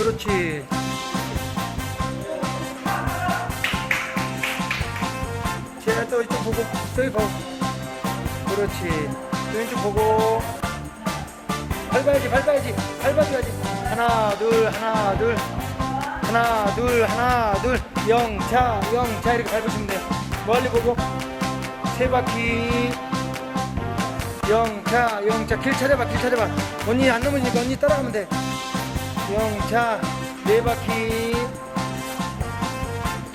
그렇지. 쟤또 이쪽 보고 저기 보고. 그렇지. 또 왼쪽 보고. 밟아야지, 밟아야지, 밟아줘야지. 하나, 둘, 하나, 둘. 하나, 둘, 하나, 둘. 영차, 영차 이렇게 밟으시면 돼요. 멀리 보고. 세 바퀴. 영차, 영차. 길 찾아봐, 길 찾아봐. 언니 안 넘어지니까 언니 따라가면 돼. 영차, 네 바퀴.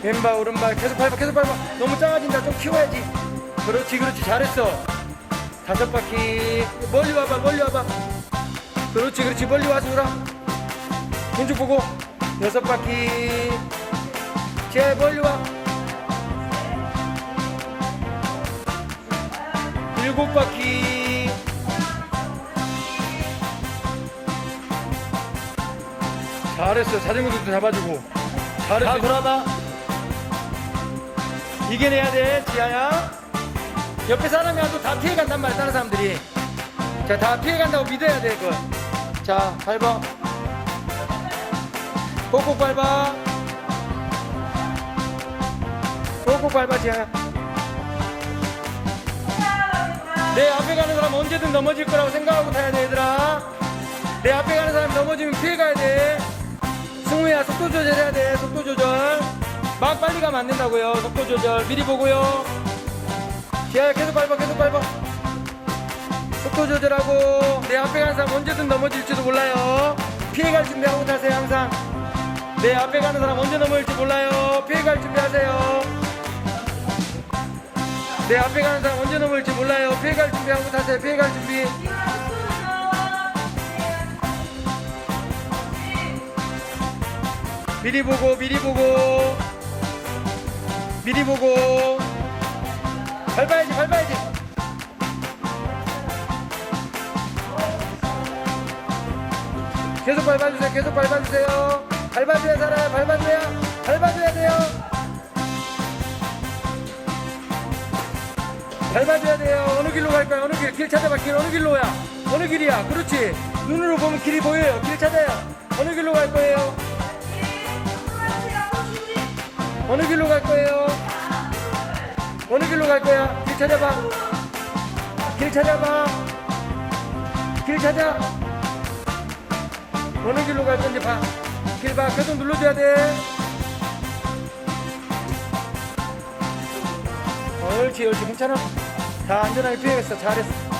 왼발, 오른발. 계속 밟아, 계속 밟아. 너무 작아진다. 좀 키워야지. 그렇지, 그렇지. 잘했어. 다섯 바퀴. 멀리 와봐, 멀리 와봐. 그렇지, 그렇지. 멀리 돌아. 왼쪽 보고. 여섯 바퀴. 제 멀리 와. 일곱 바퀴. 잘했어. 자전거도 잡아주고. 잘했어. 다 돌아봐. 이겨내야 돼, 지아야. 옆에 사람이 와도 다 피해간단 말이야, 다른 사람들이. 자, 다 피해간다고 믿어야 돼, 그걸. 자, 밟아. 꼭꼭 밟아. 꼭꼭 밟아, 지아야. 내 앞에 가는 사람 언제든 넘어질 거라고 생각하고 타야 돼, 얘들아. 내 앞에 가는 사람 넘어지면 피해가야 돼. 승우야, 속도 조절해야 돼, 속도 조절. 막 빨리 가면 안 된다고요, 속도 조절. 미리 보고요. 지아야, 계속 밟아, 계속 밟아. 속도 조절하고 내 앞에 가는 사람 언제든 넘어질지도 몰라요. 피해갈 준비하고 타세요 항상. 내 앞에 가는 사람 언제 넘어질지 몰라요. 피해갈 준비하세요. 내 앞에 가는 사람 언제 넘어질지 몰라요. 피해갈 준비하고 타세요. 피해갈 준비. 미리 보고 미리 보고 미리 보고 밟아야지 밟아야지. 계속 밟아주세요. 계속 밟아주세요. 밟아줘야 살아요. 밟아줘야. 밟아줘야 돼요. 밟아줘야 돼요. 어느 길로 갈까요? 어느 길? 길 찾아봐. 길 어느 길로야? 어느 길이야? 그렇지. 눈으로 보면 길이 보여요. 길 찾아요. 어느 길로 갈 거예요? 어느 길로 갈 거예요? 어느 길로 갈 거야? 길 찾아봐. 길 찾아봐. 길 찾아. 어느 길로 갈 건지 봐. 길 봐. 계속 눌러줘야 돼. 옳지, 옳지. 괜찮아. 다 안전하게 피해갔어. 잘했어.